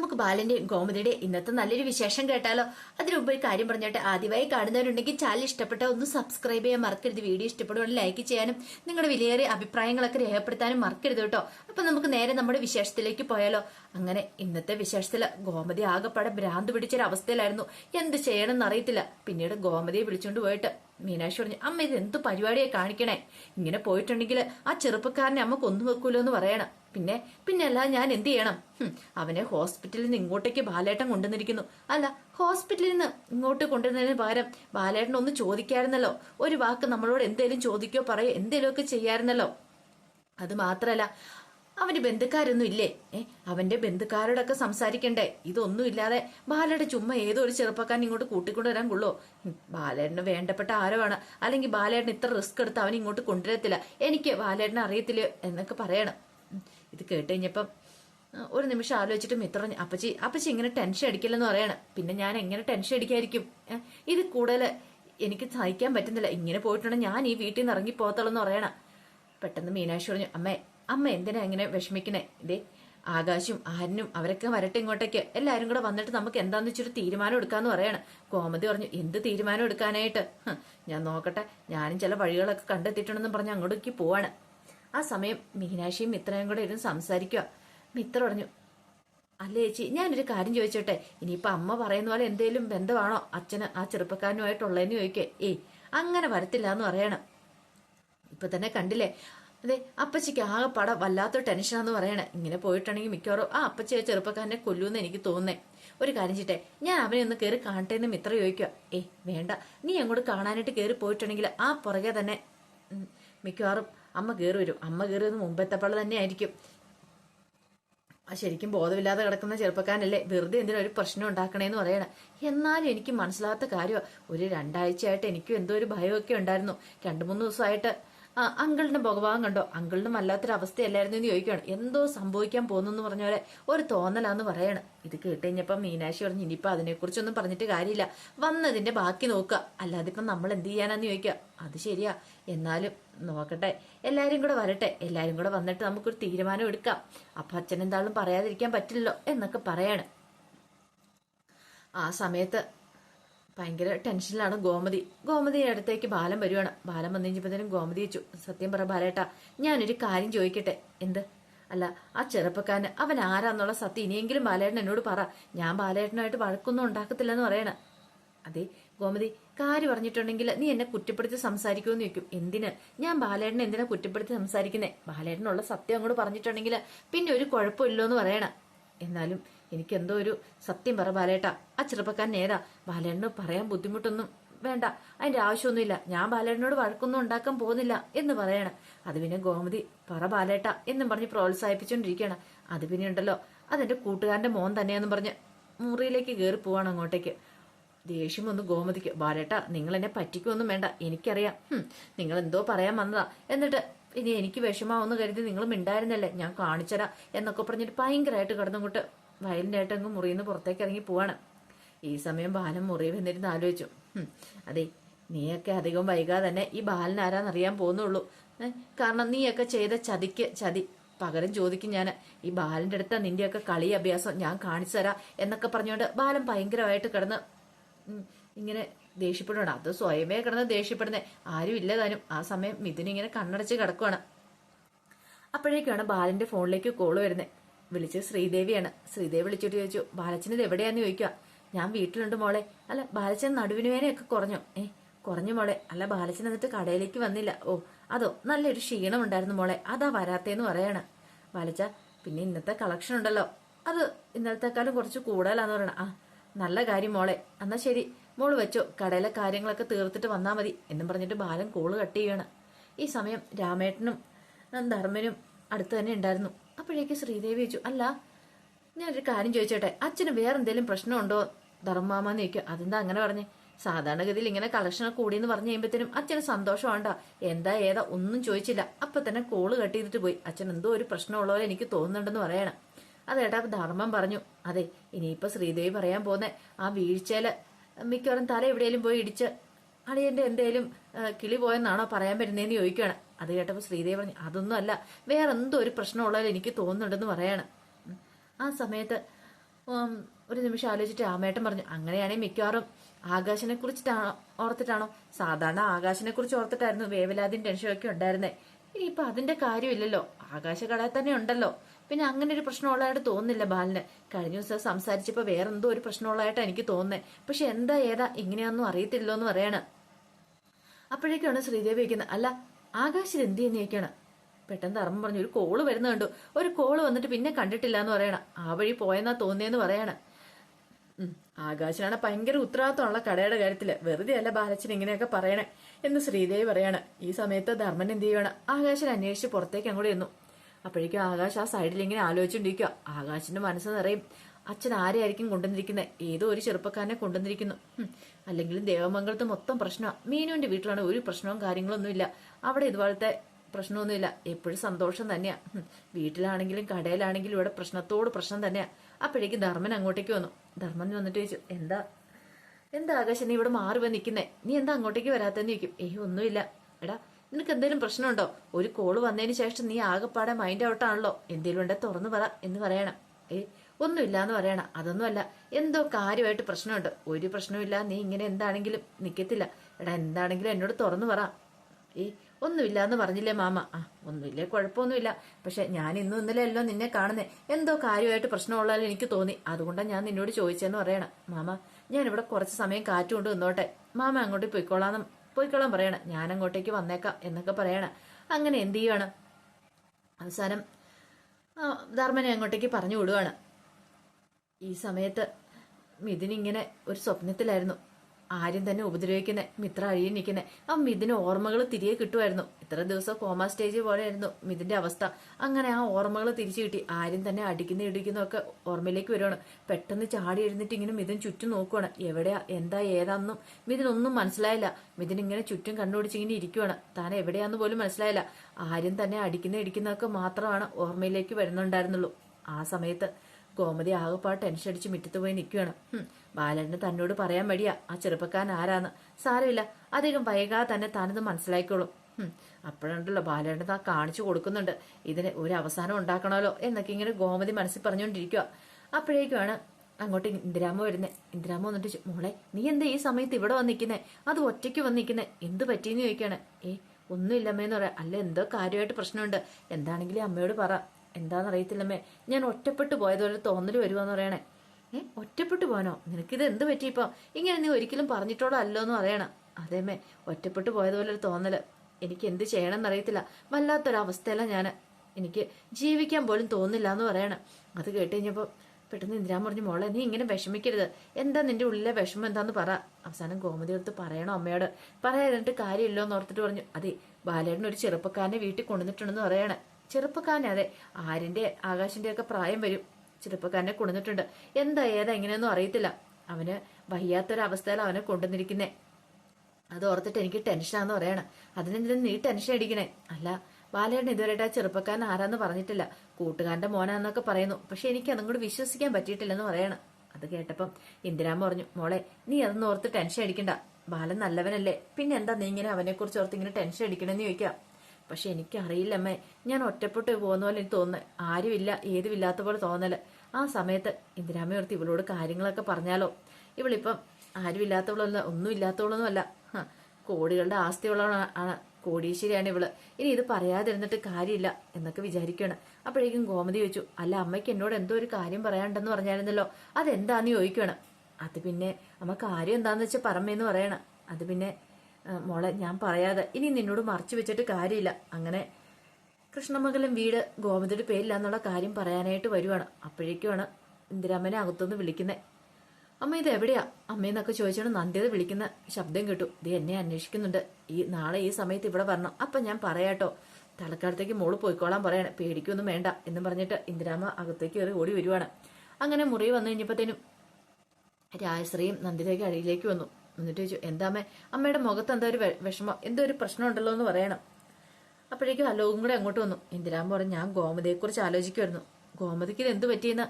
നമുക്ക് ബാലന്റെയും ഗോമതിയുടെ ഇന്നത്തെ നല്ലൊരു വിശേഷം കേട്ടാലോ? അതിനുമുമ്പ് ഒരു കാര്യം പറഞ്ഞോട്ടെ. ആദ്യമായി കാണുന്നവരുണ്ടെങ്കിൽ ചാനൽ ഇഷ്ടപ്പെട്ട ഒന്ന് സബ്സ്ക്രൈബ് ചെയ്യാൻ മറക്കരുത്. വീഡിയോ ഇഷ്ടപ്പെടുവാണെങ്കിൽ ലൈക്ക് ചെയ്യാനും നിങ്ങളുടെ വിലയേറിയ അഭിപ്രായങ്ങളൊക്കെ രേഖപ്പെടുത്താനും മറക്കരുത് കേട്ടോ. അപ്പൊ നമുക്ക് നേരെ നമ്മുടെ വിശേഷത്തിലേക്ക് പോയാലോ? അങ്ങനെ ഇന്നത്തെ വിശേഷത്തിൽ ഗോമതി ആകെപ്പാടെ ഭ്രാന്ത് പിടിച്ചൊരു അവസ്ഥയിലായിരുന്നു എന്ത് ചെയ്യണമെന്ന് അറിയത്തില്ല. പിന്നീട് ഗോമതിയെ വിളിച്ചുകൊണ്ട് പോയിട്ട് മീനാക്ഷി പറഞ്ഞു അമ്മ ഇത് എന്ത് പരിപാടിയെ കാണിക്കണേ? ഇങ്ങനെ പോയിട്ടുണ്ടെങ്കിൽ ആ ചെറുപ്പക്കാരനെ അമ്മ കൊന്നു വെക്കൂലോ എന്ന് പറയണം. പിന്നെ പിന്നെ അല്ല ഞാൻ എന്ത് ചെയ്യണം? അവനെ ഹോസ്പിറ്റലിൽ നിന്ന് ഇങ്ങോട്ടേക്ക് ബാലേട്ടൻ കൊണ്ടുവന്നിരിക്കുന്നു. അല്ല ഹോസ്പിറ്റലിൽ നിന്ന് ഇങ്ങോട്ട് കൊണ്ടുവന്നതിന് പകരം ബാലേട്ടൻ ഒന്ന് ചോദിക്കായിരുന്നല്ലോ. ഒരു വാക്ക് നമ്മളോട് എന്തേലും ചോദിക്കോ പറയോ എന്തേലുമൊക്കെ ചെയ്യായിരുന്നല്ലോ. അത് മാത്രല്ല അവന് ബന്ധുക്കാരൊന്നും ഇല്ലേ? ഏ അവന്റെ ബന്ധുക്കാരോടൊക്കെ സംസാരിക്കണ്ടേ? ഇതൊന്നും ഇല്ലാതെ ബാലയുടെ ചുമ്മാ ഏതോ ഒരു ചെറുപ്പക്കാരൻ ഇങ്ങോട്ട് കൂട്ടിക്കൊണ്ടുവരാൻ കൊള്ളോ? ബാലേട്ടന് വേണ്ടപ്പെട്ട ആരവാണ്. അല്ലെങ്കിൽ ബാലേട്ടൻ ഇത്ര റിസ്ക് എടുത്ത് അവൻ ഇങ്ങോട്ട് കൊണ്ടുവരത്തില്ല. എനിക്ക് ബാലേട്ടനെ അറിയത്തില്ല എന്നൊക്കെ പറയണം. ഇത് കേട്ട് കഴിഞ്ഞപ്പം ഒരു നിമിഷം ആലോചിച്ചിട്ട് മിത്ര അപ്പച്ചി അപ്പച്ചി ഇങ്ങനെ ടെൻഷൻ അടിക്കില്ലെന്ന് പറയാണ്. പിന്നെ ഞാൻ എങ്ങനെ ടെൻഷൻ അടിക്കായിരിക്കും? ഇത് കൂടുതൽ എനിക്ക് സഹിക്കാൻ പറ്റുന്നില്ല. ഇങ്ങനെ പോയിട്ടുണ്ടെങ്കിൽ ഞാൻ ഈ വീട്ടിൽ നിന്ന് ഇറങ്ങി പോകത്തുള്ളൂ എന്ന് പറയണം. പെട്ടെന്ന് മീനാക്ഷി പറഞ്ഞു അമ്മ അമ്മ എന്തിനാ ഇങ്ങനെ വിഷമിക്കണേ? ഇതേ ആകാശും ആരനും അവരൊക്കെ വരട്ടെ ഇങ്ങോട്ടേക്ക്. എല്ലാവരും കൂടെ വന്നിട്ട് നമുക്ക് എന്താന്ന് വെച്ചൊരു തീരുമാനം എടുക്കാന്ന് പറയണം. കോമതി പറഞ്ഞു എന്ത് തീരുമാനം എടുക്കാനായിട്ട്? ഞാൻ നോക്കട്ടെ. ഞാനും ചില വഴികളൊക്കെ കണ്ടെത്തിയിട്ടുണ്ടെന്ന് പറഞ്ഞ് അങ്ങോട്ടേക്ക് പോവാണ്. ആ സമയം മീനാക്ഷിയും മിത്രയും കൂടെ ഇരുന്ന് സംസാരിക്കുക മിത്ര പറഞ്ഞു അല്ല ചേച്ചി ഞാനൊരു കാര്യം ചോദിച്ചോട്ടെ? ഇനിയിപ്പോൾ അമ്മ പറയുന്ന പോലെ എന്തെങ്കിലും ബന്ധമാണോ അച്ഛന് ആ ചെറുപ്പക്കാരനുമായിട്ടുള്ളതെന്ന് ചോദിക്കേ? ഏയ് അങ്ങനെ വരത്തില്ല എന്ന് പറയണം. ഇപ്പൊ തന്നെ കണ്ടില്ലേ? അതെ അപ്പച്ചിക്ക് ആകെ പടം വല്ലാത്ത ടെൻഷനാന്ന് പറയണേ. ഇങ്ങനെ പോയിട്ടുണ്ടെങ്കിൽ മിക്കവാറും ആ അപ്പച്ചി ആ ചെറുപ്പക്കാരനെ കൊല്ലൂന്ന് എനിക്ക് തോന്നുന്നേ. ഒരു കാര്യം ചെയ്യട്ടെ ഞാൻ അവനെ ഒന്ന് കയറി കാണട്ടെ എന്ന് മിത്ര ചോദിക്കുക ഏയ് വേണ്ട നീ അങ്ങോട്ട് കാണാനായിട്ട് കയറി പോയിട്ടുണ്ടെങ്കിൽ ആ പുറകെ തന്നെ മിക്കവാറും അമ്മ കയറി വരും അമ്മ കയറിയത് മുമ്പെത്തപ്പോൾ തന്നെ ആയിരിക്കും ആ ശരിക്കും ബോധമില്ലാതെ കിടക്കുന്ന ചെറുപ്പക്കാരനല്ലേ? വെറുതെ എന്തിനാ ഒരു പ്രശ്നം ഉണ്ടാക്കണേന്ന് പറയണ. എന്നാലും എനിക്ക് മനസ്സിലാത്ത കാര്യമാണ് ഒരു രണ്ടാഴ്ചയായിട്ട് എനിക്കും എന്തോ ഒരു ഭയമൊക്കെ ഉണ്ടായിരുന്നു. രണ്ടു മൂന്ന് ദിവസമായിട്ട് അങ്കിളിന്റെ മുഖഭാവം കണ്ടോ? അങ്കിളിനും വല്ലാത്തൊരു അവസ്ഥയല്ലായിരുന്നു എന്ന് ചോദിക്കുകയാണ് എന്തോ സംഭവിക്കാൻ പോകുന്നു പറഞ്ഞ പോലെ ഒരു തോന്നലാന്ന് പറയണം. ഇത് കേട്ട് കഴിഞ്ഞപ്പോ മീനാക്ഷി പറഞ്ഞു ഇനിയിപ്പോ അതിനെക്കുറിച്ചൊന്നും പറഞ്ഞിട്ട് കാര്യമില്ല. വന്നതിന്റെ ബാക്കി നോക്കുക. അല്ലാതെ ഇപ്പം നമ്മൾ എന്ത് ചെയ്യാനാന്ന് ചോദിക്കുക. അത് ശരിയാ. എന്നാലും നോക്കട്ടെ. എല്ലാരും കൂടെ വരട്ടെ. എല്ലാരും കൂടെ വന്നിട്ട് നമുക്കൊരു തീരുമാനം എടുക്കാം. അപ്പൊ അച്ഛൻ എന്താളും പറയാതിരിക്കാൻ പറ്റില്ലല്ലോ എന്നൊക്കെ പറയാണ്. ആ സമയത്ത് ഭയങ്കര ടെൻഷനിലാണ് ഗോമതി. ഗോമതിയുടെ അടുത്തേക്ക് ബാലൻ വരുവാണ്. ബാലൻ വന്നു കഴിഞ്ഞപ്പോഴത്തേനും ഗോമതി വെച്ചു സത്യം പറ ബാലേട്ടാ ഞാനൊരു കാര്യം ചോദിക്കട്ടെ. എന്ത്? അല്ല ആ ചെറുപ്പക്കാരന് അവൻ ആരാന്നുള്ള സത്യം ഇനിയെങ്കിലും ബാലേട്ടൻ എന്നോട് പറ. ഞാൻ ബാലേട്ടനായിട്ട് വഴക്കൊന്നും ഉണ്ടാക്കത്തില്ലെന്ന് പറയണ. അതെ ഗോമതി കാര്യം പറഞ്ഞിട്ടുണ്ടെങ്കിൽ നീ എന്നെ കുറ്റപ്പെടുത്തി സംസാരിക്കുമെന്ന് ചോദിക്കും. എന്തിന്? ഞാൻ ബാലേട്ടനെ എന്തിനാ കുറ്റപ്പെടുത്തി സംസാരിക്കുന്നേ? ബാലേട്ടനുള്ള സത്യം അങ്ങോട്ട് പറഞ്ഞിട്ടുണ്ടെങ്കിൽ പിന്നെ ഒരു കുഴപ്പമില്ലോ എന്ന് പറയണ. എന്നാലും എനിക്ക് എന്തോ ഒരു സത്യം പറ ബാലേട്ട. ആ ചെറുപ്പക്കാരൻ ഏതാ? ബാലേട്ടന് പറയാൻ ബുദ്ധിമുട്ടൊന്നും വേണ്ട. അതിന്റെ ആവശ്യമൊന്നുമില്ല. ഞാൻ ബാലേട്ടനോട് വഴക്കൊന്നും ഉണ്ടാക്കാൻ പോകുന്നില്ല എന്ന് പറയണം. അത് പിന്നെ ഗോമതി പറ ബാലേട്ട എന്നും പറഞ്ഞ് പ്രോത്സാഹിപ്പിച്ചുകൊണ്ടിരിക്കുകയാണ് അത് പിന്നെ ഉണ്ടല്ലോ. അതെന്റെ കൂട്ടുകാരന്റെ മോൻ തന്നെയാന്ന് പറഞ്ഞ് മുറിയിലേക്ക് കയറി പോവാണ് അങ്ങോട്ടേക്ക്. ദേഷ്യം ഒന്ന് ഗോമതിക്ക്. ബാലേട്ട നിങ്ങൾ എന്നെ പറ്റിക്കൊന്നും വേണ്ട. എനിക്കറിയാം. നിങ്ങൾ എന്തോ പറയാൻ വന്നതാ. എന്നിട്ട് ഇനി എനിക്ക് വിഷമാവെന്ന് കരുതി നിങ്ങൾ മിണ്ടായിരുന്നല്ലേ? ഞാൻ കാണിച്ചരാ എന്നൊക്കെ പറഞ്ഞിട്ട് ഭയങ്കരമായിട്ട് കിടന്നങ്ങോട്ട് വയലിന്റെ ഏട്ടങ്ങ് മുറിയിൽ നിന്ന് പുറത്തേക്ക് ഇറങ്ങി പോവാണ്. ഈ സമയം ബാലൻ മുറി വന്നിരുന്ന് ആലോചിച്ചു. അതെ നീയൊക്കെ അധികം വൈകാതെ തന്നെ ഈ ബാലൻ ആരാന്നറിയാൻ പോകുന്നുള്ളൂ. കാരണം നീയൊക്കെ ചെയ്ത ചതിക്ക് ചതി. പകരം ചോദിക്കും ഞാൻ ഈ ബാലന്റെ അടുത്ത നിന്റെയൊക്കെ കളി അഭ്യാസം ഞാൻ കാണിച്ചു തരാം എന്നൊക്കെ പറഞ്ഞുകൊണ്ട് ബാലൻ ഭയങ്കരമായിട്ട് കിടന്ന് ഇങ്ങനെ ദേഷ്യപ്പെടുകയാണ് അത് സ്വയമേ കിടന്ന് ദേഷ്യപ്പെടുന്നേ. ആരും ഇല്ല താനും. ആ സമയം മിഥുൻ ഇങ്ങനെ കണ്ണടച്ച് കിടക്കുവാണ്. അപ്പോഴേക്കാണ് ബാലന്റെ ഫോണിലേക്ക് കോൾ വരുന്നത് വിളിച്ച് ശ്രീദേവിയാണ്. ശ്രീദേവി വിളിച്ചിട്ട് ചോദിച്ചു ബാലച്ചൻ ഇത് എവിടെയാന്ന് ചോദിക്കുക ഞാൻ വീട്ടിലുണ്ട് മോളെ. അല്ല ബാലച്ചൻ നടുവിന് കുറഞ്ഞു. ഏ കുറഞ്ഞു മോളെ. അല്ല ബാലച്ചൻ എന്നിട്ട് കടയിലേക്ക് വന്നില്ല. ഓ അതോ നല്ലൊരു ക്ഷീണം ഉണ്ടായിരുന്നു മോളെ. അതാ വരാത്തേന്ന് പറയാണ്. ബാലച്ച പിന്നെ ഇന്നത്തെ കളക്ഷൻ ഉണ്ടല്ലോ. അത് ഇന്നലത്തെക്കാളും കുറച്ച് കൂടുതലാന്ന് പറയണം. ആ നല്ല കാര്യം മോളെ. എന്നാ ശരി. മോൾ വെച്ചോ. കടയിലെ കാര്യങ്ങളൊക്കെ തീർത്തിട്ട് വന്നാ മതി. എന്നും പറഞ്ഞിട്ട് ബാലൻ കോൾ കട്ട് ചെയ്യാണ് ഈ സമയം രാമേട്ടനും ധർമ്മനും അടുത്ത് തന്നെ ഉണ്ടായിരുന്നു. അപ്പോഴേക്ക് ശ്രീദേവി ചോദിച്ചു അല്ല ഞാനൊരു കാര്യം ചോദിച്ചോട്ടെ അച്ഛന് എന്തെങ്കിലും പ്രശ്നമുണ്ടോ? ധർമ്മാമെന്ന് ചോദിക്കും അതെന്താ അങ്ങനെ പറഞ്ഞേ? സാധാരണഗതിയിൽ ഇങ്ങനെ കളക്ഷൻ കൂടിയെന്ന് പറഞ്ഞു കഴിയുമ്പോഴത്തേനും അച്ഛന് സന്തോഷമാണ്ടാ. എന്താ ഏതാ ഒന്നും ചോദിച്ചില്ല. അപ്പൊ തന്നെ കോൾ കട്ട് ചെയ്തിട്ട് പോയി. അച്ഛൻ എന്തോ ഒരു പ്രശ്നമുള്ള പോലെ എനിക്ക് തോന്നുന്നുണ്ടെന്ന് പറയണം. അതേട്ടാ ധർമ്മം പറഞ്ഞു അതെ ഇനിയിപ്പൊ ശ്രീദേവി പറയാൻ പോന്നെ ആ വീഴ്ചയിൽ മിക്കവാറും തല എവിടെയെങ്കിലും പോയി ഇടിച്ച് അളിയന്റെ എന്തേലും കിളി പോയെന്നാണോ പറയാൻ പറ്റുന്നതെന്ന് ചോദിക്കുകയാണ് അത് കേട്ടപ്പോൾ ശ്രീദേവി പറഞ്ഞു അതൊന്നും അല്ല വേറെ എന്തോ ഒരു പ്രശ്നമുള്ളതിൽ എനിക്ക് തോന്നുന്നുണ്ടെന്ന് പറയാണ്. ആ സമയത്ത് ഒരു നിമിഷം ആലോചിച്ചിട്ട് രാമേട്ടൻ പറഞ്ഞു അങ്ങനെയാണെങ്കിൽ മിക്കവാറും ആകാശിനെ കുറിച്ചിട്ടാണോ ഓർത്തിട്ടാണോ? സാധാരണ ആകാശിനെ കുറിച്ച് ഓർത്തിട്ടായിരുന്നു വേവലാതിയും ടെൻഷനൊക്കെ ഉണ്ടായിരുന്നേ. ഇനിയിപ്പൊ അതിന്റെ കാര്യമില്ലല്ലോ ആകാശ കടയിൽ തന്നെ ഉണ്ടല്ലോ. പിന്നെ അങ്ങനെ ഒരു പ്രശ്നമുള്ളതായിട്ട് തോന്നുന്നില്ല ബാലിന്. കഴിഞ്ഞ ദിവസം സംസാരിച്ചപ്പോ വേറെന്തോ ഒരു പ്രശ്നമുള്ളതായിട്ട് എനിക്ക് തോന്നുന്നേ. പക്ഷെ എന്താ ഏതാ ഇങ്ങനെയൊന്നും അറിയത്തില്ലോ എന്ന് പറയാണ്. അപ്പോഴേക്കാണ് ശ്രീദേവി വയ്ക്കുന്നത് അല്ല ആകാശിൽ എന്ത് ചെയ്യുന്ന പെട്ടെന്ന് ധർമ്മം പറഞ്ഞു ഒരു കോൾ വരുന്ന കണ്ടു. ഒരു കോൾ വന്നിട്ട് പിന്നെ കണ്ടിട്ടില്ല എന്ന് പറയണം. ആ വഴി പോയെന്നാ തോന്നിയെന്ന് പറയാണ്. ആകാശനാണ് ഭയങ്കര ഉത്തരവാദിത്തമുള്ള കടയുടെ കാര്യത്തിൽ. വെറുതെ അല്ല ബാലച്ചൻ ഇങ്ങനെയൊക്കെ പറയണേ എന്ന് ശ്രീദേവി പറയാണ്. ഈ സമയത്ത് ധർമ്മൻ എന്ത് ചെയ്യണം? ആകാശൻ അന്വേഷിച്ച് പുറത്തേക്ക് അങ്ങോട്ട് ചെന്നു. അപ്പോഴേക്കും ആകാശ് ആ സൈഡിൽ ഇങ്ങനെ ആലോചിച്ചുകൊണ്ടിരിക്കുക ആകാശിന്റെ മനസ്സ് നിറയും. അച്ഛൻ ആരെയായിരിക്കും കൊണ്ടുവന്നിരിക്കുന്നത് ഏതോ ഒരു ചെറുപ്പക്കാരനെ കൊണ്ടുവന്നിരിക്കുന്നു. അല്ലെങ്കിലും ദേവമംഗലത്ത് മൊത്തം പ്രശ്നമാണ് മീനുവിന്റെ വീട്ടിലാണ് ഒരു പ്രശ്നവും കാര്യങ്ങളൊന്നുമില്ല. അവിടെ ഇതുപോലത്തെ പ്രശ്നമൊന്നുമില്ല. എപ്പോഴും സന്തോഷം തന്നെയാ. വീട്ടിലാണെങ്കിലും കടയിലാണെങ്കിലും ഇവിടെ പ്രശ്നത്തോട് പ്രശ്നം തന്നെയാ. അപ്പോഴേക്ക് ധർമ്മൻ അങ്ങോട്ടേക്ക് വന്നു. ധർമ്മൻ വന്നിട്ട് ചോദിച്ചു എന്താ? എന്താ ആകാശം നീ ഇവിടെ മാറി വന്ന് നിൽക്കുന്നേ നീ എന്താ അങ്ങോട്ടേക്ക് വരാത്തെന്ന് ചോദിക്കും. ഏയ് ഒന്നുമില്ല. എടാ നിനക്ക് എന്തെങ്കിലും പ്രശ്നമുണ്ടോ? ഒരു കോൾ വന്നതിന് ശേഷം നീ ആകെപ്പാടെ മൈൻഡ് ഔട്ടാണല്ലോ എന്തെങ്കിലും ഉണ്ടെ തുറന്നു പറ എന്ന് പറയണം. ഏയ് ഒന്നുമില്ല എന്ന് പറയണം. അതൊന്നുമല്ല. എന്തോ കാര്യമായിട്ട് പ്രശ്നമുണ്ട്. ഒരു പ്രശ്നമില്ല നീ ഇങ്ങനെ എന്താണെങ്കിലും നിൽക്കത്തില്ല എടാ എന്താണെങ്കിലും എന്നോട് തുറന്നു പറ. ഏ ഒന്നുമില്ല എന്ന് പറഞ്ഞില്ലേ മാമ? ആ ഒന്നുമില്ലേ കുഴപ്പമൊന്നുമില്ല. പക്ഷെ ഞാൻ ഇന്നും ഇന്നലെ അല്ലോ നിന്നെ കാണുന്നേ. എന്തോ കാര്യമായിട്ട് പ്രശ്നമുള്ളാലും എനിക്ക് തോന്നി. അതുകൊണ്ടാണ് ഞാൻ നിന്നോട് ചോദിച്ചെന്ന് പറയണം. മാമ ഞാൻ ഇവിടെ കുറച്ച് സമയം കാറ്റ് കൊണ്ട് നിന്നോട്ടെ. മാമ അങ്ങോട്ട് പോയിക്കോളാം പോയിക്കോളാൻ പറയണം. ഞാൻ അങ്ങോട്ടേക്ക് വന്നേക്കാം എന്നൊക്കെ പറയണം. അങ്ങനെ എന്ത് ചെയ്യുവാണ്? അവസാനം ധർമ്മനെ അങ്ങോട്ടേക്ക് പറഞ്ഞു വിടുവാണ്. ഈ സമയത്ത് മിഥുൻ ഇങ്ങനെ ഒരു സ്വപ്നത്തിലായിരുന്നു. ആരും തന്നെ ഉപദ്രവിക്കുന്ന മിത്ര അഴിയിൽ നിൽക്കുന്ന ആ മിഥുന് ഓർമ്മകൾ തിരികെ കിട്ടുമായിരുന്നു. ഇത്ര ദിവസം കോമ സ്റ്റേജ് പോലെയായിരുന്നു മിഥുന്റെ അവസ്ഥ. അങ്ങനെ ആ ഓർമ്മകൾ തിരിച്ചു കിട്ടി. ആരും തന്നെ അടിക്കുന്ന ഇടിക്കുന്നൊക്കെ ഓർമ്മയിലേക്ക് വരുവാണ്. പെട്ടെന്ന് ചാടി എഴുന്നിട്ട് ഇങ്ങനെ മിഥുൻ ചുറ്റും നോക്കുവാണ്. എവിടെയാ എന്താ ഏതാന്നും മിഥുനൊന്നും മനസ്സിലായില്ല. മിഥുൻ ഇങ്ങനെ ചുറ്റും കണ്ടുപിടിച്ച് ഇങ്ങനെ ഇരിക്കുവാണ്. താൻ എവിടെയാന്ന് പോലും മനസ്സിലായില്ല. ആരും തന്നെ അടിക്കുന്ന ഇടിക്കുന്നൊക്കെ മാത്രമാണ് ഓർമ്മയിലേക്ക് വരുന്നുണ്ടായിരുന്നുള്ളൂ. ആ സമയത്ത് ഗോമതി ആകെപ്പാട് ടെൻഷൻ അടിച്ച് മുറ്റത്ത് പോയി നിൽക്കുകയാണ് ബാലന് തന്നോട് പറയാൻ മടിയാ ആ ചെറുപ്പക്കാരൻ ആരാന്ന്. സാരമില്ല അധികം വൈകാതെ തന്നെ താനത് മനസ്സിലാക്കിക്കോളും. അപ്പോഴുണ്ടല്ലോ ബാലന് താൻ കാണിച്ചു കൊടുക്കുന്നുണ്ട്. ഇതിന് ഒരു അവസാനം ഉണ്ടാക്കണമല്ലോ എന്നൊക്കെ ഇങ്ങനെ ഗോമതി മനസ്സിൽ പറഞ്ഞുകൊണ്ടിരിക്കുക അപ്പോഴേക്കുമാണ് അങ്ങോട്ട് ഇന്ദിരാമ വരുന്നേ. ഇന്ദിരാമ വന്നിട്ട് മോളെ നീ എന്താ ഈ സമയത്ത് ഇവിടെ വന്നിരിക്കുന്നേ? അത് ഒറ്റയ്ക്ക് വന്നിരിക്കുന്നേ? എന്ത് പറ്റിയെന്ന് ചോദിക്കാണ് ഏ ഒന്നുമില്ലമ്മേന്ന് പറയാം. അല്ല എന്തോ കാര്യമായിട്ട് പ്രശ്നമുണ്ട്. എന്താണെങ്കിലും അമ്മയോട് പറ. എന്താണെന്നറിയത്തില്ലമ്മേ ഞാൻ ഒറ്റപ്പെട്ടു പോയതുപോലെ തോന്നൽ വരുവാന്ന് പറയണേ. ഏ ഒറ്റപ്പെട്ടു പോകാനോ നിനക്കിത് എന്ത് പറ്റിയിപ്പോ ഇങ്ങനെ നീ ഒരിക്കലും പറഞ്ഞിട്ടോളോ അല്ലോ എന്ന് പറയണം. അതേമേ ഒറ്റപ്പെട്ടു പോയതുപോലെ ഒരു തോന്നൽ. എനിക്ക് എന്ത് ചെയ്യണമെന്ന് അറിയത്തില്ല വല്ലാത്തൊരവസ്ഥയല്ല ഞാൻ എനിക്ക് ജീവിക്കാൻ പോലും തോന്നില്ല എന്ന് പറയണം. അത് കേട്ട് കഴിഞ്ഞപ്പോൾ പെട്ടെന്ന് ഇന്ദിരാൻ പറഞ്ഞു മോളെ നീ ഇങ്ങനെ വിഷമിക്കരുത്. എന്താ നിന്റെ ഉള്ളിലെ വിഷമം എന്താന്ന് പറ. അവസാനം ഗോമതി എടുത്ത് പറയണോ അമ്മയോട്. പറയാതിട്ട് കാര്യമില്ലോ എന്ന് ഓർത്തിട്ട് പറഞ്ഞു. അതെ ബാലേട്ടൻ ഒരു ചെറുപ്പക്കാരനെ വീട്ടിൽ കൊണ്ടുവന്നിട്ടുണ്ടെന്ന് പറയണേ. ചെറുപ്പക്കാരനെ അതെ ആരിന്റെ ആകാശിന്റെ ഒക്കെ പ്രായം വരും. ചെറുപ്പക്കാരനെ കൊണ്ടുവന്നിട്ടുണ്ട്. എന്താ ഏതാ എങ്ങനെയൊന്നും അറിയത്തില്ല. അവന് വയ്യാത്തൊരവസ്ഥയിൽ അവനെ കൊണ്ടുവന്നിരിക്കുന്നേ. അത് ഓർത്തിട്ട് എനിക്ക് ടെൻഷനാന്ന് പറയണം. അതിനെന്തിനാ നീ ടെൻഷൻ അടിക്കണേ? അല്ല ബാലേട്ടൻ ഇതുവരെയായിട്ട് ആ ചെറുപ്പക്കാരൻ ആരാന്ന് പറഞ്ഞിട്ടില്ല. കൂട്ടുകാരന്റെ മോനാന്നൊക്കെ പറയുന്നു. പക്ഷെ എനിക്ക് അതും കൂടി വിശ്വസിക്കാൻ പറ്റിയിട്ടില്ലെന്ന് പറയണം. അത് കേട്ടപ്പം ഇന്ദിരാമ്മ പറഞ്ഞു മോളെ നീ അതൊന്നും ഓർത്ത് ടെൻഷൻ അടിക്കണ്ട. ബാലൻ നല്ലവനല്ലേ. പിന്നെന്താ നീ ഇങ്ങനെ അവനെ കുറിച്ച് ഓർത്ത് ഇങ്ങനെ ടെൻഷൻ അടിക്കണമെന്ന് ചോദിക്കാം? പക്ഷെ എനിക്കറിയില്ലമ്മേ ഞാൻ ഒറ്റപ്പെട്ട് പോകുന്ന പോലെ എനിക്ക് തോന്നുന്നത് ആരുമില്ല ഏതുമില്ലാത്ത പോലെ തോന്നൽ. ആ സമയത്ത് ഇന്ദിരാമ്മ ഓർത്ത് ഇവളോട് കാര്യങ്ങളൊക്കെ പറഞ്ഞാലോ? ഇവളിപ്പം ആരുമില്ലാത്തവളൊന്നും ഒന്നും ഇല്ലാത്തവളൊന്നും അല്ല കോടികളുടെ ആസ്തിയുള്ളവളാണ് ആണ്. കോടീശ്വരിയാണ് ഇവൾ. ഇനി ഇത് പറയാതിരുന്നിട്ട് കാര്യമില്ല എന്നൊക്കെ വിചാരിക്കുകയാണ് അപ്പോഴേക്കും ഗോമതി ചോദിച്ചു അല്ല അമ്മയ്ക്ക് എന്നോട് എന്തോ ഒരു കാര്യം പറയാണ്ടെന്ന് പറഞ്ഞായിരുന്നല്ലോ. അതെന്താന്ന് ചോദിക്കുകയാണ് അത് പിന്നെ അമ്മ കാര്യം എന്താന്ന് വെച്ചാൽ പറമ്മേന്ന് പറയണം. അത് പിന്നെ മോളെ ഞാൻ പറയാതെ. ഇനി നിന്നോട് മറച്ചു വെച്ചിട്ട് കാര്യമില്ല. അങ്ങനെ കൃഷ്ണമംഗലം വീട് ഗോമതിയുടെ പേരില്ല എന്നുള്ള കാര്യം പറയാനായിട്ട് വരുവാണ്. അപ്പോഴേക്കുമാണ് ഇന്ദിരാമ്മനെ അകത്തുനിന്ന് വിളിക്കുന്നത് അമ്മ ഇത് എവിടെയാ? അമ്മയെന്നൊക്കെ ചോദിച്ചാണ് നന്ദിയത് വിളിക്കുന്ന ശബ്ദം കേട്ടു. ഇത് എന്നെ അന്വേഷിക്കുന്നുണ്ട്. ഈ നാളെ ഈ സമയത്ത് ഇവിടെ വരണം. അപ്പൊ ഞാൻ പറയാട്ടോ. തലക്കാലത്തേക്ക് മോൾ പോയിക്കോളാൻ പറയാണ്. പേടിക്കൊന്നും വേണ്ട എന്ന് പറഞ്ഞിട്ട് ഇന്ദിരാമ്മ അകത്തേക്ക് കയറി ഓടി വരുവാണ്. അങ്ങനെ മുറി വന്നു കഴിഞ്ഞപ്പോഴത്തേനും രാജശ്രീയും നന്ദിതയ്ക്ക് അടിയിലേക്ക് വന്നു. എന്നിട്ട് ചോദിച്ചു എന്താമേ അമ്മയുടെ മുഖത്ത് എന്താ ഒരു വിഷമം? എന്തോ ഒരു പ്രശ്നം ഉണ്ടല്ലോ എന്ന് പറയണം. അപ്പോഴേക്കും അലോകും കൂടെ അങ്ങോട്ട് വന്നു. ഇന്ദിരാമ്മ പറഞ്ഞു ഞാൻ ഗോമതിയെക്കുറിച്ച് ആലോചിക്കുമായിരുന്നു ഗോമതിക്ക് എന്ത് പറ്റിയെന്ന്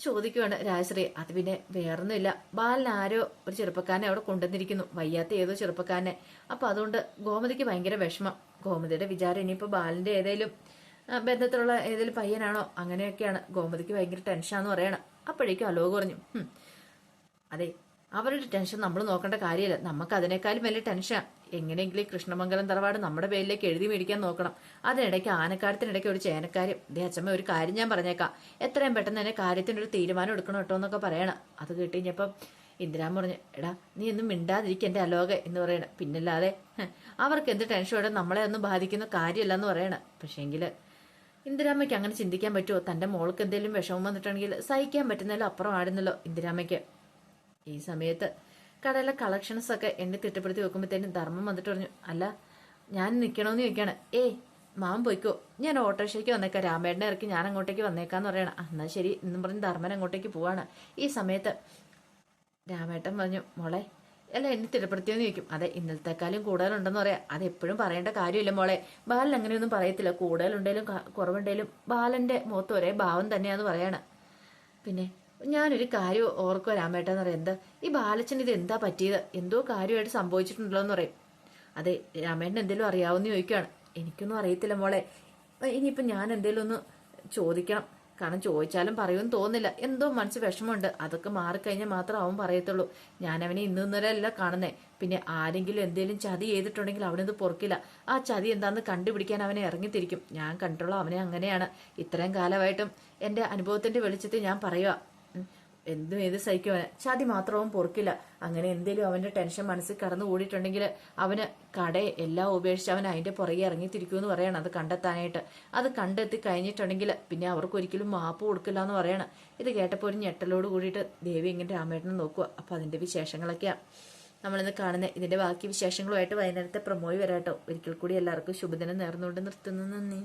ചോദിക്കുവാണ് രാജശ്രീ. അത് പിന്നെ വേറൊന്നുമില്ല. ബാലൻ ആരോ ഒരു ചെറുപ്പക്കാരനെ അവിടെ കൊണ്ടുവന്നിരിക്കുന്നു. വയ്യാത്ത ഏതോ ചെറുപ്പക്കാരനെ. അപ്പൊ അതുകൊണ്ട് ഗോമതിക്ക് ഭയങ്കര വിഷമം. ഗോമതിയുടെ വിചാരം ഇനിയിപ്പോ ബാലിന്റെ ഏതെങ്കിലും ബന്ധത്തിലുള്ള ഏതെങ്കിലും പയ്യനാണോ അങ്ങനെയൊക്കെയാണ്. ഗോമതിക്ക് ഭയങ്കര ടെൻഷനാന്ന് പറയണം. അപ്പോഴേക്കും അലോക് പറഞ്ഞു "ഹും, അതെ അവരുടെ ടെൻഷൻ നമ്മൾ നോക്കേണ്ട കാര്യമില്ല. നമുക്ക് അതിനേക്കാളും വലിയ ടെൻഷൻ എങ്ങനെയെങ്കിലും കൃഷ്ണമംഗലം തറവാട് നമ്മുടെ പേരിലേക്ക് എഴുതി മേടിക്കാൻ നോക്കണം. അതിനിടയ്ക്ക് ആനക്കാരത്തിനിടയ്ക്ക് ഒരു ചേനക്കാരും ദേ അച്ഛമ്മ ഒരു കാര്യം ഞാൻ പറഞ്ഞേക്കാം. എത്രയും പെട്ടെന്ന് തന്നെ കാര്യത്തിന് ഒരു തീരുമാനം എടുക്കണം കേട്ടോ എന്നൊക്കെ പറയണം. അത് കേട്ട് കഴിഞ്ഞപ്പം ഇന്ദിരാൻ പറഞ്ഞു എടാ നീ ഒന്നും മിണ്ടാതിരിക്കും എന്റെ അലോക എന്ന് പറയണം. പിന്നല്ലാതെ അവർക്ക് എന്ത് ടെൻഷനോടെ നമ്മളെ ഒന്നും ബാധിക്കുന്ന കാര്യമല്ല എന്ന് പറയണം. പക്ഷേങ്കിൽ ഇന്ദിരാമ്മയ്ക്ക് അങ്ങനെ ചിന്തിക്കാൻ പറ്റുമോ തന്റെ മോൾക്ക് എന്തെങ്കിലും വിഷമം വന്നിട്ടുണ്ടെങ്കിൽ സഹിക്കാൻ പറ്റുന്നതിലും അപ്പുറം ആടുന്നല്ലോ ഇന്ദിരാമ്മയ്ക്ക്. ഈ സമയത്ത് കടയിലെ കളക്ഷൻസ് ഒക്കെ എന്നെ തിട്ടപ്പെടുത്തി വെക്കുമ്പോഴത്തേനും ധർമ്മം വന്നിട്ട് പറഞ്ഞു അല്ല ഞാൻ നിൽക്കണമെന്ന് ചോദിക്കാണ്. ഏയ് മാം പോയിക്കോ. ഞാൻ ഓട്ടോറിക്ഷയ്ക്ക് വന്നേക്കാം. രാമേട്ടനെ ഇറക്കി ഞാൻ അങ്ങോട്ടേക്ക് വന്നേക്കാന്ന് പറയണം. എന്നാ ശരി. എന്നും പറഞ്ഞ് ധർമ്മൻ അങ്ങോട്ടേക്ക് പോവാണ്. ഈ സമയത്ത് രാമേട്ടൻ പറഞ്ഞു മോളെ അല്ല എന്നെ തിട്ടപ്പെടുത്തിയെന്ന് ചോദിക്കും. അതെ ഇന്നലത്തെക്കാളും കൂടുതലുണ്ടെന്ന് പറയാം. അത് എപ്പോഴും പറയേണ്ട കാര്യമില്ല മോളെ. ബാലൻ അങ്ങനെയൊന്നും പറയത്തില്ല. കൂടുതലുണ്ടെങ്കിലും കുറവുണ്ടെങ്കിലും ബാലന്റെ മുഖത്ത് ഒരേ ഭാവം തന്നെയാന്ന് പറയാണ്. പിന്നെ ഞാനൊരു കാര്യം ഓർക്കുക രാമേട്ടെന്ന് പറയാം. എന്താ? ഈ ബാലച്ചൻ ഇത് എന്താ പറ്റിയത്? എന്തോ കാര്യമായിട്ട് സംഭവിച്ചിട്ടുണ്ടല്ലോ എന്ന് പറയും. അതെ രാമേട്ടൻ എന്തെങ്കിലും അറിയാവുന്ന ചോദിക്കുകയാണ് എനിക്കൊന്നും അറിയത്തില്ല മോളെ. ഇനിയിപ്പം ഞാൻ എന്തെങ്കിലും ഒന്ന് ചോദിക്കണം. കാരണം ചോദിച്ചാലും പറയുമെന്ന് തോന്നില്ല എന്തോ മനസ്സ് വിഷമമുണ്ട്. അതൊക്കെ മാറിക്കഴിഞ്ഞാൽ മാത്രം അവൻ പറയത്തുള്ളൂ. ഞാൻ അവനെ ഇന്ന് ഇന്നലെ അല്ല കാണുന്നേ. പിന്നെ ആരെങ്കിലും എന്തെങ്കിലും ചതി ചെയ്തിട്ടുണ്ടെങ്കിൽ അവനത് പൊറുക്കില്ല. ആ ചതി എന്താണെന്ന് കണ്ടുപിടിക്കാൻ അവനെ ഇറങ്ങിത്തിരിക്കും. ഞാൻ കണ്ടുള്ള അവനെ അങ്ങനെയാണ്. ഇത്രയും കാലമായിട്ടും എന്റെ അനുഭവത്തിന്റെ വെളിച്ചത്തിൽ ഞാൻ പറയുക. എന്തും ഏത് സഹിക്കുവാന് ചതി മാത്രവും പൊറുക്കില്ല. അങ്ങനെ എന്തേലും അവന്റെ ടെൻഷൻ മനസ്സിൽ കടന്നു കൂടിയിട്ടുണ്ടെങ്കിൽ അവന് കട എല്ലാം ഉപേക്ഷിച്ച് അവൻ അതിന്റെ പുറകെ ഇറങ്ങിത്തിരിക്കുമെന്ന് പറയണം. അത് കണ്ടെത്താനായിട്ട്. അത് കണ്ടെത്തി കഴിഞ്ഞിട്ടുണ്ടെങ്കിൽ പിന്നെ അവർക്ക് ഒരിക്കലും മാപ്പ് കൊടുക്കില്ല എന്ന് പറയണം. ഇത് കേട്ടപ്പോൾ ഒരു ഞെട്ടലോട് കൂടിയിട്ട് ദേവി ഇങ്ങനെ രാമേട്ടനെ നോക്കുക. അപ്പൊ അതിന്റെ വിശേഷങ്ങളൊക്കെയാ. നമ്മളിന്ന് കാണുന്നത് ഇതിന്റെ ബാക്കി വിശേഷങ്ങളുമായിട്ട് വൈകുന്നേരത്തെ പ്രമോയി വരാട്ടോ. ഒരിക്കൽ കൂടി എല്ലാവർക്കും ശുഭദിനം നേർന്നുകൊണ്ട് നിർത്തുന്നു. നന്ദി.